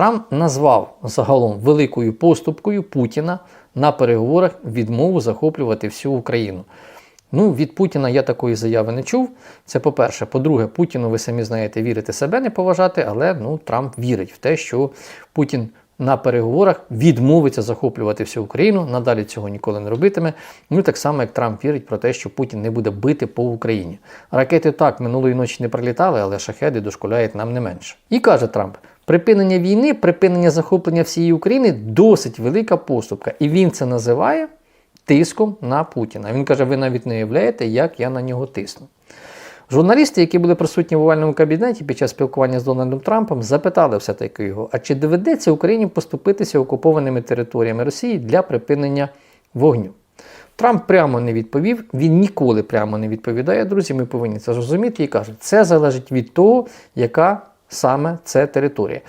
Трамп назвав загалом великою поступкою Путіна на переговорах відмову захоплювати всю Україну. Ну, від Путіна я такої заяви не чув. Це по-перше. По-друге, Путіну, ви самі знаєте, вірити себе не поважати, але ну, Трамп вірить в те, що Путін на переговорах відмовиться захоплювати всю Україну, надалі цього ніколи не робитиме. Ну так само, як Трамп вірить про те, що Путін не буде бити по Україні. Ракети так минулої ночі не прилітали, але шахеди дошкуляють нам не менше. І каже Трамп. Припинення війни, припинення захоплення всієї України досить велика поступка. І він це називає тиском на Путіна. Він каже: ви навіть не уявляєте, як я на нього тисну. Журналісти, які були присутні в овальному кабінеті під час спілкування з Дональдом Трампом, запитали все-таки його: а чи доведеться Україні поступитися окупованими територіями Росії для припинення вогню? Трамп прямо не відповів, він ніколи прямо не відповідає. Друзі, ми повинні це зрозуміти і каже, це залежить від того, яка саме це територія.